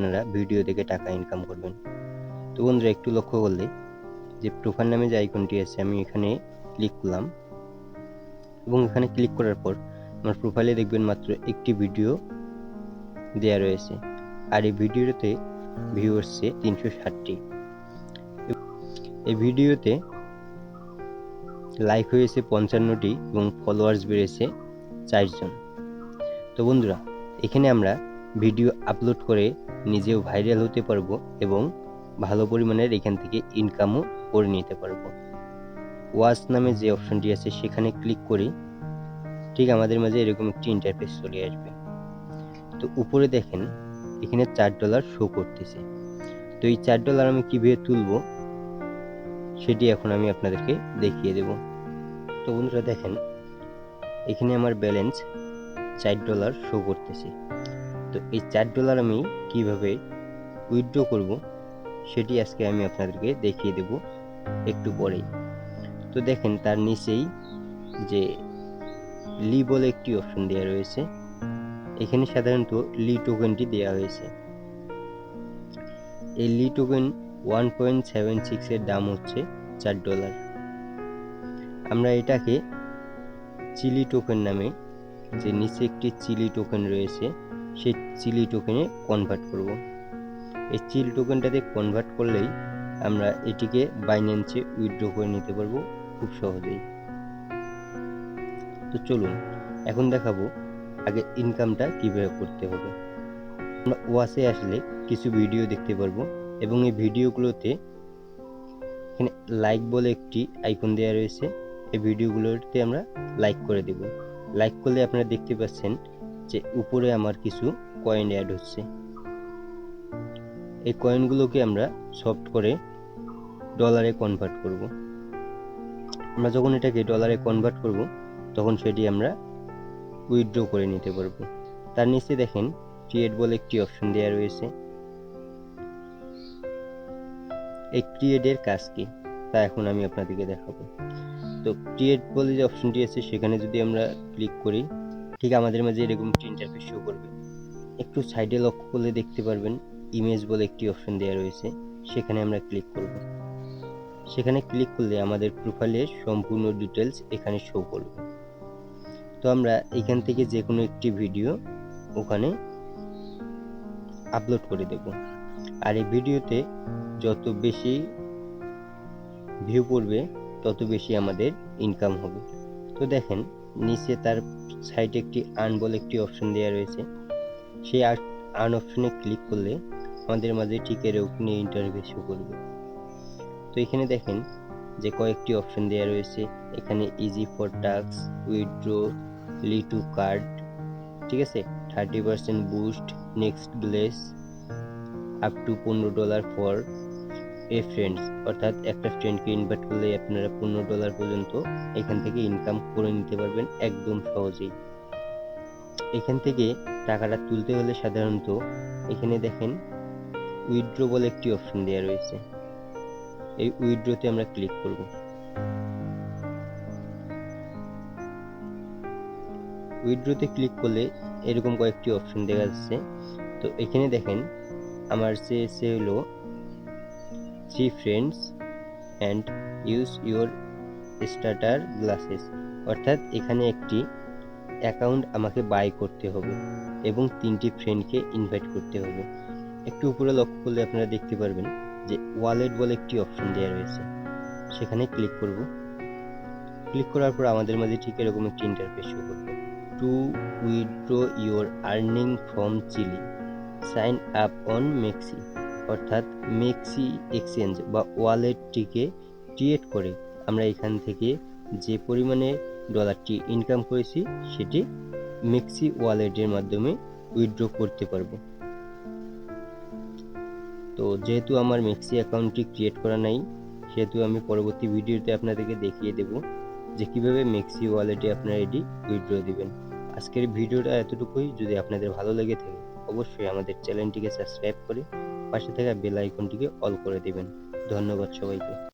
আপনারা ভিডিও দেখে টাকা ইনকাম করবেন। তো বন্ধুরা, একটু লক্ষ্য করলে যে প্রোফাইল নামে যে আইকনটি আছে, আমি এখানে ক্লিক করলাম। এবং এখানে ক্লিক করার পর আমার প্রোফাইলে দেখবেন মাত্র একটি ভিডিও দেয়া রয়েছে। আর এই ভিডিওতে ভিউ আসছে তিনশো ষাটটি। এই ভিডিওতে লাইক হয়েছে পঞ্চান্নটি এবং ফলোয়ার্স বেড়েছে চারজন। তো বন্ধুরা, এখানে আমরা ভিডিও আপলোড করে নিজেও ভাইরাল হতে পারব এবং ভালো পরিমাণের এখান থেকে ইনকামও করে নিতে পারব। ওয়াচ নামে যে অপশনটি আছে, সেখানে ক্লিক করি ঠিক আমাদের মাঝে এরকম একটি ইন্টারফেস চলে আসবে। তো উপরে দেখেন, এখানে চার ডলার শো করতেছে। তো এই চার ডলার আমি কীভাবে তুলবো, সেটি এখন আমি আপনাদেরকে দেখিয়ে দেব। তো বন্ধুরা দেখেন, এখানে আমার ব্যালেন্স চার ডলার শো করতেছে। তো এই চার ডলার আমি কীভাবে উইথড্র করব, সেটি আজকে আমি আপনাদেরকে দেখিয়ে দেব একটু পরেই। তো দেখেন, তার নিচেই যে লি বলে একটি অপশন দেওয়া রয়েছে, এখানে সাধারণত লি টোকেনটি দেওয়া হয়েছে। এই লি টোকেন ওয়ান পয়েন্ট সেভেন সিক্সের দাম হচ্ছে চার ডলার আমরা এটাকে চিলি টোকেন নামে, যে নিচে একটি চিলি টোকেন রয়েছে সেই চিলি টোকেনে কনভার্ট করব। এই চিল টোকেনটাতে কনভার্ট করলেই আমরা এটিকে বাইন্যান্সে উইথড্র করে নিতে পারব খুব সহজেই। তো চলুন, এখন দেখাবো আগে ইনকামটা কীভাবে করতে হবে। আমরা ওয়াসে আসলে কিছু ভিডিও দেখতে পারব এবং এই ভিডিওগুলোতে এখানে লাইক বলে একটি আইকন দেওয়া রয়েছে। এই ভিডিওগুলোতে আমরা লাইক করে দেব। লাইক করলে আপনারা দেখতে পাচ্ছেন যে উপরে আমার কিছু কয়েন অ্যাড হচ্ছে। এই কয়েনগুলোকে আমরা সফট করে ডলারে কনভার্ট করব। আমরা যখন এটাকে ডলারে কনভার্ট করব, তখন সেটি আমরা উইথড্র করে নিতে পারব। তার নিচে দেখেন ক্রিয়েট বলে একটি অপশন দেওয়া রয়েছে। এই ক্রিয়েটের কাজ কি? তা এখন আমি আপনাদেরকে দেখাবো। তো ক্রিয়েট বলে যে অপশনটি আছে, সেখানে যদি আমরা ক্লিক করি ঠিক আমাদের মাঝে এরকম একটি ইন্টারফেস শো করবে। একটু সাইডে লক্ষ্য করলে দেখতে পারবেন ইমেজ বলে একটি অপশন দেওয়া রয়েছে, সেখানে আমরা ক্লিক করব। সেখানে ক্লিক করলে আমাদের প্রোফাইলের সম্পূর্ণ ডিটেলস এখানে শো করবে। তো আমরা এখান থেকে যে কোনো একটি ভিডিও ওখানে আপলোড করে দেব। আর এই ভিডিওতে যত বেশি ভিউ পড়বে, তত বেশি আমাদের ইনকাম হবে। তো দেখেন নিচে তার সাইডে একটি আর্ন বলে একটি অপশন দেওয়া রয়েছে। সেই আর্ন অপশনে ক্লিক করলে আমাদের মাঝে ঠিক এরকম ইন্টারভিউ শো করবে। তো এখানে দেখেন যে কয়েকটি অপশন দেওয়া রয়েছে। এখানে ইজি ফর টাক্স উইথড্র লিটু কার্ড ঠিক আছে? থার্টি পার্সেন্ট বুস্ট নেক্সট গ্লেস আপ টু পনেরো ডলার ফর এ ফ্রেন্ডস অর্থাৎ একটা ফ্রেন্ডকে ইনভাইট করলে আপনারা পনেরো ডলার পর্যন্ত এখান থেকে ইনকাম করে নিতে পারবেন একদম সহজেই। এখান থেকে টাকাটা তুলতে হলে সাধারণত এখানে দেখেন উইথড্র বলে একটি অপশন দেওয়া রয়েছে। এই উইথড্রতে আমরা ক্লিক করব। উইথড্রতে ক্লিক করলে এরকম কয়েকটি অপশন দেখা যাচ্ছে তো এখানে দেখেন, আমার সে সে হলো three friends and use your starter glasses অর্থাৎ এখানে একটি অ্যাকাউন্ট আমাকে বাই করতে হবে এবং তিনটি ফ্রেন্ডকে ইনভাইট করতে হবে। একটু উপরে লক্ষ্য করলে আপনারা দেখতে পারবেন যে ওয়ালেট বলে একটি অপশন দেওয়া রয়েছে। সেখানে ক্লিক করব। ক্লিক করার পর আমাদের মাঝে ঠিক এরকম একটি ইন্টারফেস শো করবে। To withdraw your earning from chilli sign up on মেক্সি অর্থাৎ মেক্সি এক্সচেঞ্জ বা ওয়ালেটটিকে ক্রিয়েট করে আমরা এখান থেকে যে পরিমাণে ডলারটি ইনকাম করেছি, সেটি মেক্সি ওয়ালেটের মাধ্যমে উইথড্র করতে পারব। তো যেহেতু আমার মেক্সি অ্যাকাউন্টটি ক্রিয়েট করা নাই, সেহেতু আমি পরবর্তী ভিডিওতে আপনাদেরকে দেখিয়ে দেব যে কীভাবে মেক্সি ওয়ালেটে আপনারা এটি উইথড্র দিবেন। আজকের ভিডিওটা এতটুকুই। যদি আপনাদের ভালো লেগে থাকে অবশ্যই আমাদের চ্যানেলটিকে সাবস্ক্রাইব করে পাশে থাকা বেল আইকনটিকে অল করে দেবেন। ধন্যবাদ সবাইকে।